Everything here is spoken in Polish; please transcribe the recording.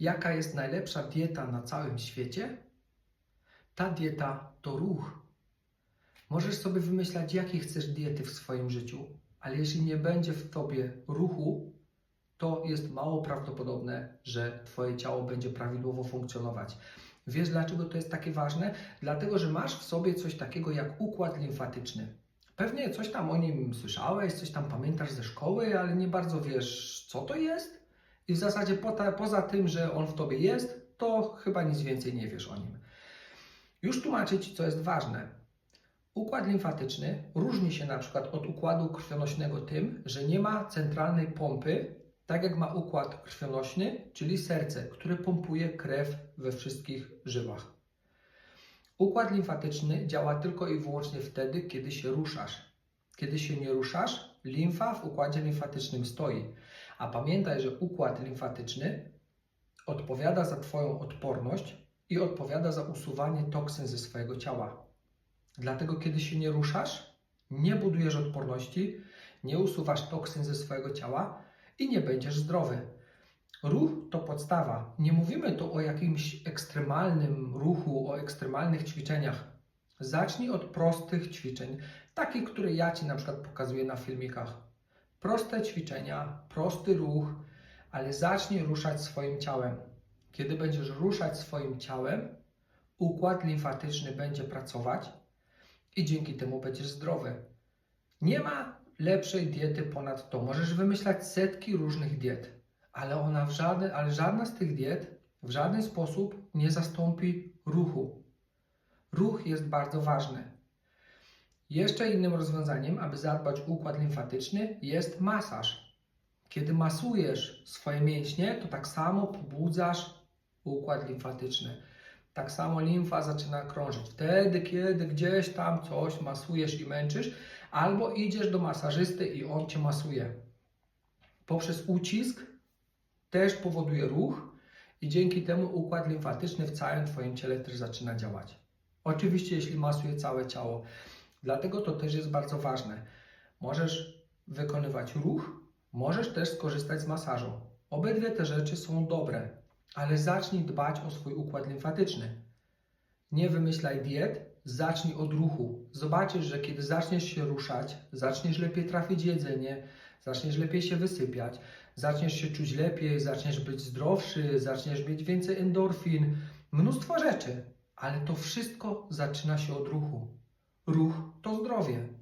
Jaka jest najlepsza dieta na całym świecie? Ta dieta to ruch. Możesz sobie wymyślać, jakie chcesz diety w swoim życiu, ale jeśli nie będzie w tobie ruchu, to jest mało prawdopodobne, że twoje ciało będzie prawidłowo funkcjonować. Wiesz, dlaczego to jest takie ważne? Dlatego, że masz w sobie coś takiego jak układ limfatyczny. Pewnie coś tam o nim słyszałeś, coś tam pamiętasz ze szkoły, ale nie bardzo wiesz, co to jest. I w zasadzie poza, poza tym, że on w tobie jest, to chyba nic więcej nie wiesz o nim. Już tłumaczę Ci, co jest ważne. Układ limfatyczny różni się na przykład od układu krwionośnego tym, że nie ma centralnej pompy, tak jak ma układ krwionośny, czyli serce, które pompuje krew we wszystkich żyłach. Układ limfatyczny działa tylko i wyłącznie wtedy, kiedy się ruszasz. Kiedy się nie ruszasz, limfa w układzie limfatycznym stoi. A pamiętaj, że układ limfatyczny odpowiada za Twoją odporność i odpowiada za usuwanie toksyn ze swojego ciała. Dlatego, kiedy się nie ruszasz, nie budujesz odporności, nie usuwasz toksyn ze swojego ciała i nie będziesz zdrowy. Ruch to podstawa. Nie mówimy tu o jakimś ekstremalnym ruchu, o ekstremalnych ćwiczeniach. Zacznij od prostych ćwiczeń, takich, które ja Ci na przykład pokazuję na filmikach. Proste ćwiczenia, prosty ruch, ale zacznij ruszać swoim ciałem. Kiedy będziesz ruszać swoim ciałem, układ limfatyczny będzie pracować i dzięki temu będziesz zdrowy. Nie ma lepszej diety ponad to. Możesz wymyślać setki różnych diet, ale ona w żaden, ale żadna z tych diet w żaden sposób nie zastąpi ruchu. Ruch jest bardzo ważny. Jeszcze innym rozwiązaniem, aby zadbać układ limfatyczny, jest masaż. Kiedy masujesz swoje mięśnie, to tak samo pobudzasz układ limfatyczny. Tak samo limfa zaczyna krążyć. Wtedy, kiedy gdzieś tam coś masujesz i męczysz, albo idziesz do masażysty i on cię masuje. Poprzez ucisk też powoduje ruch i dzięki temu układ limfatyczny w całym Twoim ciele też zaczyna działać. Oczywiście, jeśli masuje całe ciało. Dlatego to też jest bardzo ważne. Możesz wykonywać ruch, możesz też skorzystać z masażu. Obydwie te rzeczy są dobre, ale zacznij dbać o swój układ limfatyczny. Nie wymyślaj diet, zacznij od ruchu. Zobaczysz, że kiedy zaczniesz się ruszać, zaczniesz lepiej trafić jedzenie, zaczniesz lepiej się wysypiać, zaczniesz się czuć lepiej, zaczniesz być zdrowszy, zaczniesz mieć więcej endorfin, mnóstwo rzeczy, ale to wszystko zaczyna się od ruchu. Ruch to zdrowie.